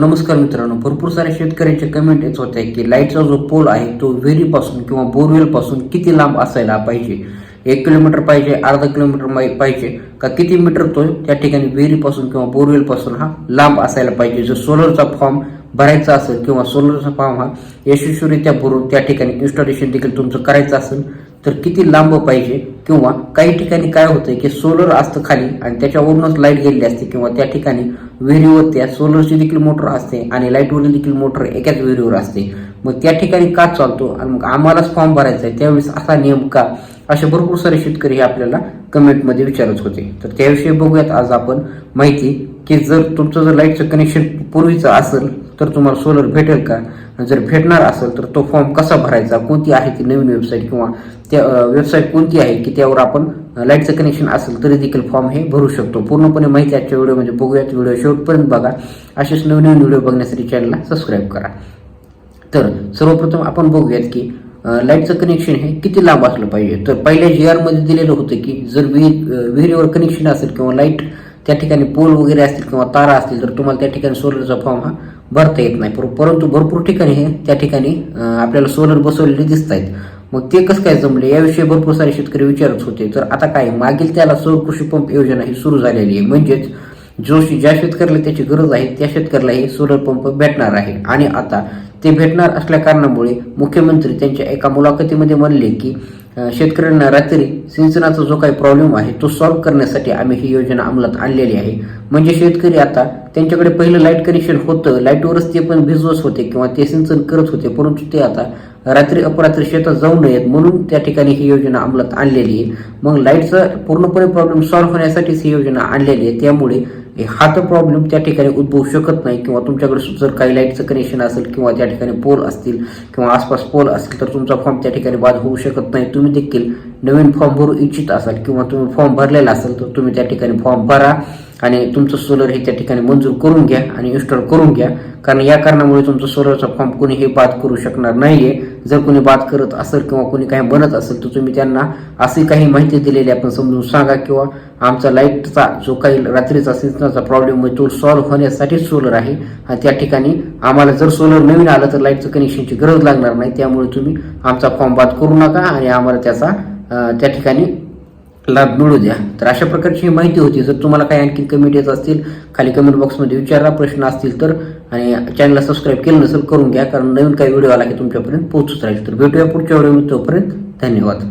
नमस्कार मित्रांनो भरपूर सारे शेतकऱ्यांचे कमेंट येत होते की लाईटचा जो पोल आहे तो विहिरीपासून किंवा बोरवेल पासून किती लांब असायला पाहिजे? एक किलोमीटर पाहिजे अर्धा किलोमीटर पाहिजे? का किती मीटर तो त्या ठिकाणी विहिरीपासून किंवा बोरवेल पासून हा लांब असायला पाहिजे? जर सोलरचा फॉर्म भरायचा असेल किंवा सोलरचा फॉर्म हा यशस्वीरित्या भरून त्या ठिकाणी इन्स्टॉलेशन देखील तुमचं करायचं असेल तर किती लांब पाहिजे किंवा काही ठिकाणी काय होतं की सोलर असतं खाली आणि त्याच्यावरूनच लाइट गेलेली असते किंवा त्या ठिकाणी विहिरीवर त्या सोलरची देखील मोटर असते आणि लाईटवरील देखील मोटर एकाच विहिरीवर असते. मग त्या ठिकाणी का चालतो आणि मग आम्हालाच फॉर्म भरायचा आहे त्यावेळेस असा नियम का? असे भरपूर सारे शेतकरी हे आपल्याला कमेंटमध्ये विचारत होते. तर त्याविषयी बघूयात आज आपण माहिती की जर तुमचं जर लाईटचं कनेक्शन पूर्वीचं असेल तर तुम्हाला सोलर भेटेल का? जर भेटणार असेल तर तो फॉर्म कसा भरायचा? कोणती आहे ती नवीन वेबसाईट किंवा त्या वेबसाईट कोणती आहे की त्यावर आपण लाईटचं कनेक्शन असेल तरी देखील फॉर्म हे भरू शकतो. पूर्णपणे माहिती आजच्या व्हिडिओमध्ये म्हणजे बघूयात. व्हिडिओ शेवटपर्यंत बघा. असेच नवनवीन व्हिडिओ बघण्यासाठी चॅनलला सबस्क्राईब करा. तर सर्वप्रथम आपण बघूयात की लाईटचं कनेक्शन हे किती लांब असलं पाहिजे? तर पहिल्या जी आरमध्ये दिलेलं होतं की जर विहीर विहिरीवर कनेक्शन असेल किंवा लाइट त्या ठिकाणी पोल वगैरे असतील किंवा तारा असतील तर तुम्हाला त्या ठिकाणी सोलरचा फॉर्म हा भरता येत नाही. पर- परंतु भरपूर ठिकाणी हे त्या ठिकाणी आपल्याला सोलर बसवलेले दिसत आहेत मग ते कसं काय जमले? याविषयी भरपूर सारे शेतकरी विचारत होते. तर आता काय? मागील त्याला सौर कृषी पंप योजना ही सुरू झालेली आहे. म्हणजेच जो ज्या शेतकऱ्याला त्याची गरज आहे त्या शेतकऱ्याला हे सोलर पंप भेटणार आहे. आणि आता ते भेटणार असल्या कारणामुळे मुख्यमंत्री त्यांच्या एका मुलाखतीमध्ये म्हणले की शेतकऱ्यांना रात्री सिंचनाचा जो काही प्रॉब्लेम आहे तो सॉल्व्ह करण्यासाठी आम्ही ही योजना अंमलात आणलेली आहे. म्हणजे शेतकरी आता त्यांच्याकडे पहिलं लाइट कनेक्शन होतं लाईटवरच ते पण भिजवत होते किंवा ते सिंचन करत होते परंतु ते आता रात्री अपरात्री शेतात जाऊ नयेत म्हणून त्या ठिकाणी ही योजना अंमलात आणलेली आहे. मग लाईटचा पूर्णपणे प्रॉब्लेम सॉल्व्ह होण्यासाठीच ही योजना आणलेली आहे. त्यामुळे हा तर प्रॉब्लेम त्या ठिकाणी उद्भवू शकत नाही किंवा तुमच्याकडे जर काही लाईटचं कनेक्शन असेल किंवा त्या ठिकाणी पोल असतील किंवा आसपास पोल असतील तर तुमचा फॉर्म त्या ठिकाणी बाद होऊ शकत नाही. तुम्ही देखील नवीन फॉर्म भरू इच्छित असाल किंवा तुम्ही फॉर्म भरलेला असेल तर तुम्ही त्या ठिकाणी फॉर्म भरा आणि तुमचं सोलर हे त्या ठिकाणी मंजूर करून घ्या आणि इन्स्टॉल करून घ्या. कारण या कारणामुळे तुमचं सोलरचा फॉर्म कोणी हे बाद करू शकणार नाही आहे जर कोणी बाद करत असेल किंवा कोणी काही बनत असेल तर तुम्ही त्यांना अशी काही माहिती दिलेली आपण समजून सांगा किंवा आमचा लाईटचा जो काही रात्रीचा सिस्टमचा प्रॉब्लेम आहे तो सॉल्व्ह होण्यासाठी सोलर आहे. आणि त्या ठिकाणी आम्हाला जर सोलर नवीन आलं तर लाईटचं कनेक्शनची गरज लागणार नाही. त्यामुळे तुम्ही आमचा फॉर्म बाद करू नका आणि आम्हाला त्याचा त्या ठिकाणी लाभ मिळू द्या. तर अशा प्रकारची ही माहिती होती. जर तुम्हाला काही आणखी कमेंट येत असतील खाली कमेंट बॉक्समध्ये विचारा प्रश्न असतील तर आणि चॅनलला सबस्क्राईब केलं नसेल करून घ्या. कारण नवीन काही व्हिडिओ आला की तुमच्यापर्यंत पोहोचत राहील. तर भेटूया पुढच्या व्हिडिओ तोपर्यंत धन्यवाद.